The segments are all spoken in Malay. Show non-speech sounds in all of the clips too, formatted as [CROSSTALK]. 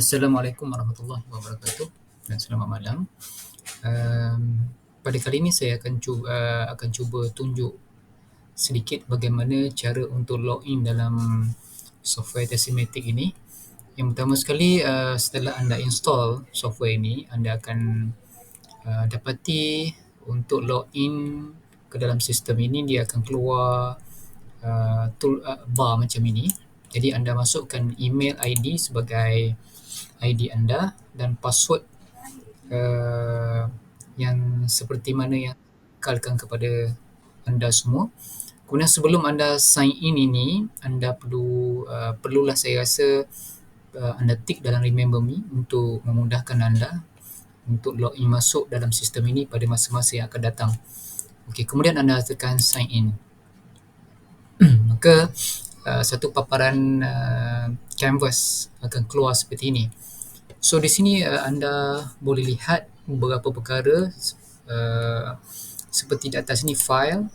Assalamualaikum warahmatullahi wabarakatuh dan selamat malam. Um, pada kali ini saya akan cuba, uh, akan cuba tunjuk sedikit bagaimana cara untuk login dalam software Tessimatic ini. Yang pertama sekali, uh, setelah anda install software ini, anda akan uh, dapati untuk login ke dalam sistem ini dia akan keluar uh, tool uh, bar macam ini. Jadi anda masukkan email ID sebagai ID anda dan password uh, yang seperti mana yang kekalkan kepada anda semua. Kemudian sebelum anda sign in ini, anda perlu uh, perlulah saya rasa uh, anda tick dalam remember me untuk memudahkan anda untuk login masuk dalam sistem ini pada masa-masa yang akan datang. Okey, kemudian anda tekan sign in. [CLEARS THROAT] Maka uh, satu paparan uh, canvas akan keluar seperti ini. So di sini uh, anda boleh lihat beberapa perkara uh, seperti di atas ini file,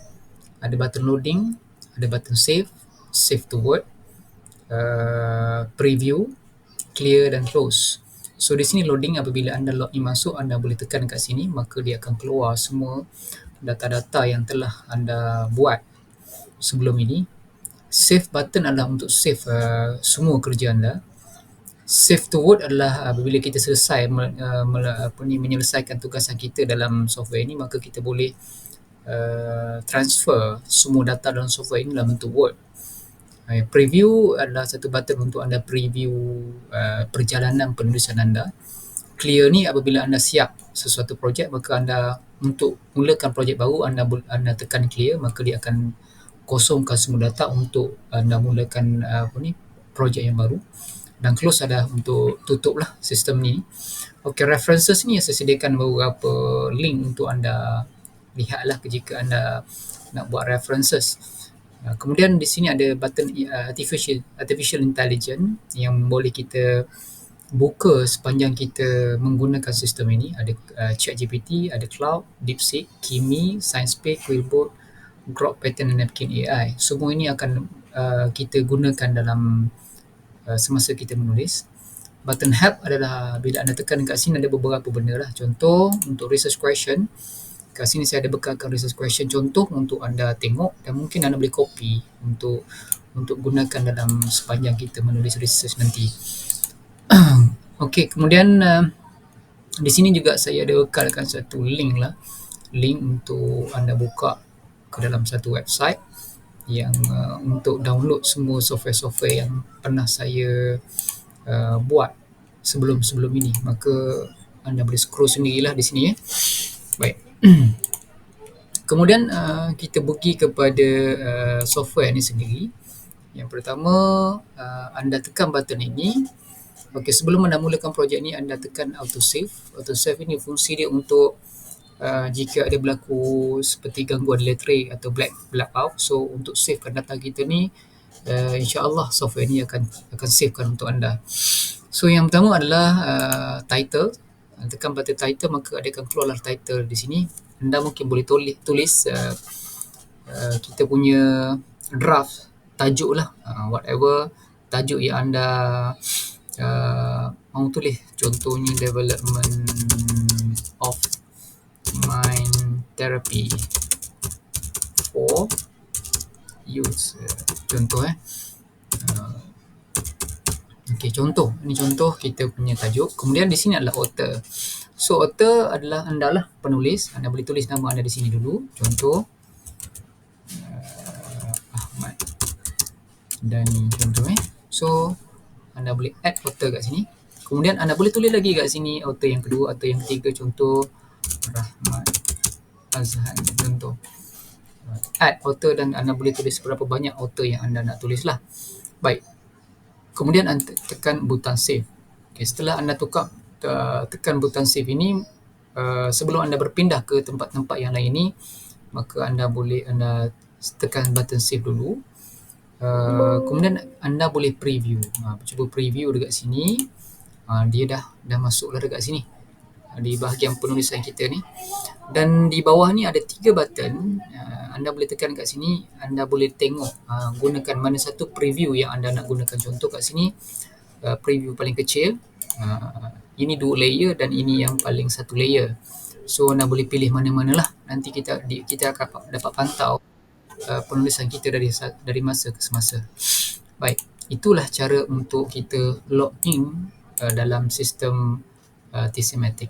ada button loading, ada button save, save to word, uh, preview, clear dan close. So di sini loading apabila anda login masuk anda boleh tekan kat sini maka dia akan keluar semua data-data yang telah anda buat sebelum ini. Save button adalah untuk save uh, semua kerja anda. Save to word adalah apabila kita selesai uh, apa ni menyelesaikan tugasan kita dalam software ini maka kita boleh uh, transfer semua data dalam software ini dalam bentuk word. Uh, preview adalah satu button untuk anda preview uh, perjalanan penulisan anda. Clear ni apabila anda siap sesuatu projek maka anda untuk mulakan projek baru anda anda tekan clear maka dia akan kosongkan semua data untuk anda mulakan uh, apa ni projek yang baru dan close ada untuk tutup lah sistem ni. Okay, references ni saya sediakan beberapa link untuk anda lihat lah jika anda nak buat references. Uh, kemudian di sini ada button uh, artificial artificial intelligence yang boleh kita buka sepanjang kita menggunakan sistem ini. Ada uh, ChatGPT, ada Cloud, DeepSeek, Kimi, SciencePay, Quillbot, Grok Pattern Napkin AI. Semua ini akan uh, kita gunakan dalam Uh, semasa kita menulis. Button help adalah bila anda tekan dekat sini ada beberapa benda lah. Contoh untuk research question. Kat sini saya ada bekalkan research question contoh untuk anda tengok dan mungkin anda boleh copy untuk untuk gunakan dalam sepanjang kita menulis research nanti. [CLEARS THROAT] Okey, kemudian uh, di sini juga saya ada bekalkan satu link lah. Link untuk anda buka ke dalam satu website yang uh, untuk download semua software-software yang pernah saya uh, buat sebelum-sebelum ini maka anda boleh scroll sendirilah di sini ya. Baik. [CLEARS THROAT] Kemudian uh, kita pergi kepada uh, software ini sendiri. Yang pertama uh, anda tekan button ini. Okey, sebelum anda mulakan projek ini anda tekan auto save. Auto save ini fungsi dia untuk uh, jika ada berlaku seperti gangguan elektrik atau black blackout so untuk savekan data kita ni uh, insyaallah software ni akan akan savekan untuk anda. So yang pertama adalah uh, title. Tekan button title maka ada akan keluarlah title di sini. Anda mungkin boleh tulis tulis uh, uh, kita punya draft tajuk lah. Uh, whatever tajuk yang anda uh, mahu tulis. Contohnya development therapy for use uh, contoh eh. Uh, okey contoh. Ini contoh kita punya tajuk. Kemudian di sini adalah author. So author adalah anda lah penulis. Anda boleh tulis nama anda di sini dulu. Contoh uh, Ahmad dan contoh eh. So anda boleh add author kat sini. Kemudian anda boleh tulis lagi kat sini author yang kedua atau yang ketiga. Contoh Rahmat Azhan contoh. Add author dan anda boleh tulis berapa banyak author yang anda nak tulis lah baik. Kemudian anda tekan butang save. Okay, setelah anda tukar tekan butang save ini uh, sebelum anda berpindah ke tempat-tempat yang lain ini maka anda boleh anda tekan button save dulu. Uh, kemudian anda boleh preview. Uh, cuba preview dekat sini. Uh, dia dah dah masuklah dekat sini di bahagian penulisan kita ni dan di bawah ni ada tiga button uh, anda boleh tekan kat sini anda boleh tengok uh, gunakan mana satu preview yang anda nak gunakan contoh kat sini uh, preview paling kecil Uh, ini dua layer dan ini yang paling satu layer. So nak boleh pilih mana-mana lah. Nanti kita di, kita akan dapat pantau uh, penulisan kita dari dari masa ke semasa. Baik, itulah cara untuk kita log in uh, dalam sistem uh, T-Semantic.